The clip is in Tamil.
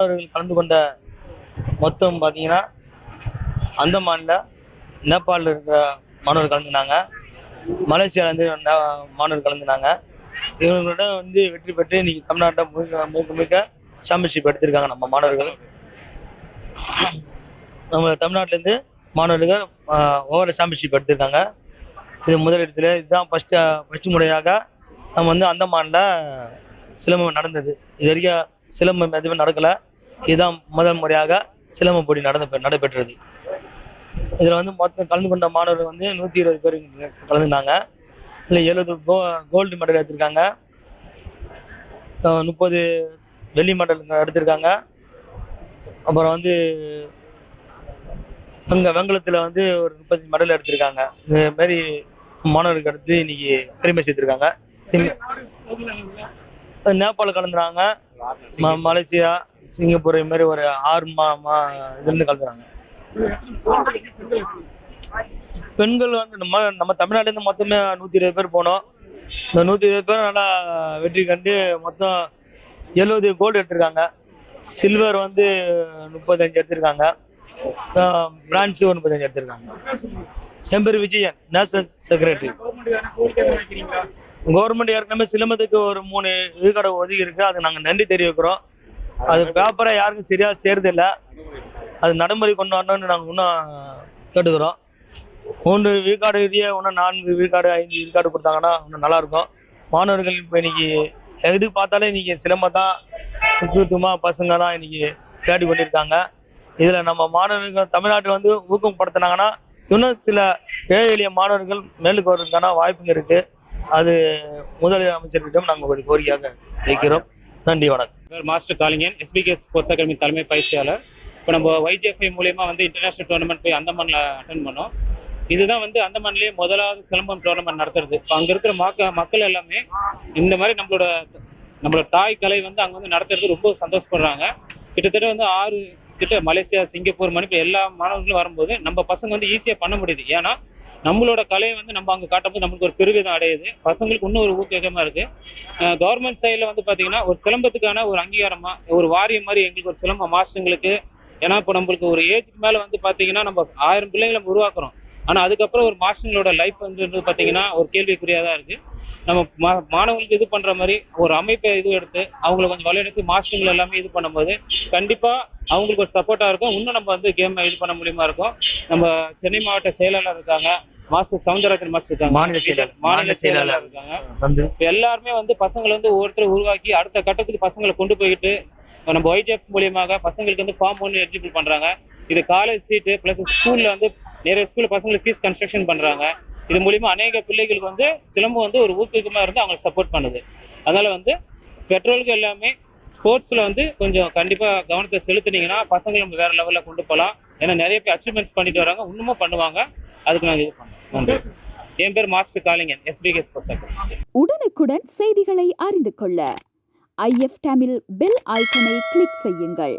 மாணவர்கள் கலந்து கொண்ட மொத்தம் பார்த்தீங்கன்னா அந்தமான்ல நேபாளில் இருக்கிற மாணவர்கள் கலந்துனாங்க. மலேசியாவிலேருந்து மாணவர் கலந்துனாங்க. இவங்களோட வந்து வெற்றி பெற்று இன்னைக்கு தமிழ்நாட்டை முழுக்க முழுக்க முழுக்க சாம்பியன்ஷிப் எடுத்திருக்காங்க நம்ம மாணவர்கள். நம்ம தமிழ்நாட்டிலேருந்து மாணவர்கள் ஓவர சாம்பியன்ஷிப் எடுத்திருக்காங்க. இது முதலிடத்தில் இதுதான் ஃபஸ்ட்டு ஃபஸ்ட்டு முறையாக நம்ம வந்து அந்தமானில் சிலம்பம் நடந்தது. இது வரைக்கும் சிலம்பம் எதுவுமே நடக்கலை. இதுதான் முதல் முறையாக சிலம்ப போட்டி நடந்த நடைபெற்றது. இதில் வந்து மொத்தம் கலந்து கொண்ட மாணவர்கள் வந்து நூற்றி இருபது பேர் கலந்துனாங்க இதில் எழுபது கோ கோல்டு மெடல் எடுத்திருக்காங்க. முப்பது வெள்ளி மெடல் எடுத்திருக்காங்க. அப்புறம் வந்து அங்கே வெங்கலத்தில் வந்து ஒரு முப்பது மெடல் எடுத்திருக்காங்க. இது மாதிரி மாணவர்களுக்கு அடுத்து இன்னைக்கு பெருமை சேர்த்திருக்காங்க. நேபாள கலந்துறாங்க. மலேசியா சிங்கப்பூர் இது மாதிரி ஒரு ஆறு மா மா இதுலேருந்து கலந்துறாங்க பெண்கள் வந்து நம்ம நம்ம தமிழ்நாட்டிலேருந்து மொத்தமே நூற்றி இருபது பேர் போனோம். இந்த நூற்றி இருபது பேர் நல்லா வெற்றி கண்டு மொத்தம் எழுபது கோல்டு எடுத்திருக்காங்க. சில்வர் வந்து முப்பத்தஞ்சு எடுத்திருக்காங்க. பிரான்ஸ் ஒரு முப்பத்தஞ்சு எடுத்திருக்காங்க. என் பேர் விஜயன் நேஷனல் செக்ரட்டரி கவர்மெண்ட் ஏற்கனவே சிலம்பத்துக்கு ஒரு மூணு விழுக்காடு ஒதுக்கி இருக்கு. அதுக்கு நாங்கள் நன்றி தெரிவிக்கிறோம். அது பேப்பரை யாருக்கும் சரியா சேருது இல்லை அது நடைமுறை கொண்டு வரணும்னு நாங்கள் இன்னும் கேட்டுக்கிறோம். மூன்று விழுக்காடு இதே இன்னும் நான்கு விழுக்காடு ஐந்து விழுக்காடு கொடுத்தாங்கன்னா இன்னும் நல்லா இருக்கும் மாணவர்கள் இப்போ இன்னைக்கு எது பார்த்தாலே இன்னைக்கு சிலம்பம் தான் முக்கியத்துவமாக பசங்க தான் இன்னைக்கு தேடி கொண்டிருக்காங்க. இதில் நம்ம மாணவர்கள் தமிழ்நாட்டில் வந்து ஊக்கப்படுத்தினாங்கன்னா இன்னும் சில ஏழை எளிய மாணவர்கள் மேலுக்கு வர்றதுக்கான வாய்ப்புங்க இருக்குது அது முதலமைச்சர்கிட்டம் நாங்கள் ஒரு கோரிக்கையாக வைக்கிறோம். நன்றி வணக்கம். Master Kalingan SPK sports academy தலைமை பயிற்சியாளர். இப்போ நம்ம YGFI மூலியமா வந்து இன்டர்நேஷனல் டோர்னமெண்ட் போய் அந்தமான்ல அட்டன் பண்ணோம். இதுதான் வந்து அந்தமான்லேயே முதலாவது சிலம்பம் டோர்னமெண்ட் நடத்துறது. இப்போ அங்கே இருக்கிற மக்க மக்கள் எல்லாமே இந்த மாதிரி நம்மளோட நம்மளோட தாய் கலை வந்து அங்க வந்து நடத்துறது ரொம்ப சந்தோஷப்படுறாங்க. கிட்டத்தட்ட வந்து ஆறு கிட்ட மலேசியா சிங்கப்பூர் மணிப்பூர் எல்லா மாணவர்களும் வரும்போது நம்ம பசங்க வந்து ஈஸியாக பண்ண முடியுது. ஏன்னா நம்மளோட கலையை வந்து நம்ம அங்கே காட்டும்போது நம்மளுக்கு ஒரு பெருவிதம் அடையுது. பசங்களுக்கு இன்னும் ஒரு ஊக்கமாக இருக்கு. கவர்மெண்ட் சைடில் வந்து பார்த்தீங்கன்னா ஒரு சிலம்பத்துக்கான ஒரு அங்கீகாரமா ஒரு வாரியம் மாதிரி எங்களுக்கு ஒரு சிலம்ப மாஸ்டருங்களுக்கு ஏன்னா இப்போ நம்மளுக்கு ஒரு ஏஜுக்கு மேலே வந்து பார்த்தீங்கன்னா நம்ம ஆயிரம் பிள்ளைங்களை நம்ம உருவாக்குறோம். ஆனால் அதுக்கப்புறம் ஒரு மாஸ்டருங்களோட லைஃப் வந்து பார்த்தீங்கன்னா ஒரு கேள்விக்குறியாக தான் இருக்கு. நம்ம மா மாணவர்களுக்கு இது பண்ற மாதிரி ஒரு அமைப்பை இது எடுத்து அவங்களை கொஞ்சம் வழியெடுத்து மாஸ்டருங்கள் எல்லாமே இது பண்ணும்போது கண்டிப்பா அவங்களுக்கு ஒரு சப்போர்ட்டா இருக்கும். இன்னும் நம்ம வந்து கேம் இது பண்ண முடியுமா இருக்கும். நம்ம சென்னை மாவட்ட செயலாளர் இருக்காங்க மாஸ்டர் சவுந்தரராஜன் மாஸ்டர் இருக்காங்க. மாநில செயலாளர் மாநில செயலாளர் இருக்காங்க. எல்லாருமே வந்து பசங்களை வந்து ஒவ்வொருத்தர் உருவாக்கி அடுத்த கட்டத்துக்கு பசங்களை கொண்டு போயிட்டு நம்ம ஒய்ஜெஃப் மூலியமாக பசங்களுக்கு வந்து ஃபார்ம் ஒன்று எலிஜிபிள் பண்றாங்க. இது காலேஜ் சீட்டு பிளஸ் ஸ்கூல்ல வந்து நிறைய ஸ்கூல் பசங்களுக்கு ஃபீஸ் கன்ஸ்ட்ரக்ஷன் பண்றாங்க. இது மூலியமா அநேக பிள்ளைகளுக்கு வந்து சிலம்பம் வந்து ஒரு ஊக்குவிக்கமா இருந்து அவங்களை சப்போர்ட் பண்ணுது. அதனால வந்து பெற்றோர்கள் எல்லாமே ஸ்போர்ட்ஸ்ல வந்து கொஞ்சம் கண்டிப்பா கவனத்தை செலுத்தினீங்கன்னா பசங்களை நம்ம வேற லெவல்ல கொண்டு போகலாம் ஏன்னா நிறைய பேர் அச்சீவ்மெண்ட்ஸ் பண்ணிட்டு வராங்க. இன்னமும் பண்ணுவாங்க. அதுக்கு நாங்கள் இது பண்ணுவோம் நன்றி. என் பேர் மாஸ்டர் காளிங்கன் எஸ்பிகே ஸ்போர்ட்ஸ் உடனுக்குடன் செய்திகளை அறிந்து கொள்ள. ஐஎஃப் தமிழ் பெல் ஐக்கனை கிளிக் செய்யுங்கள்.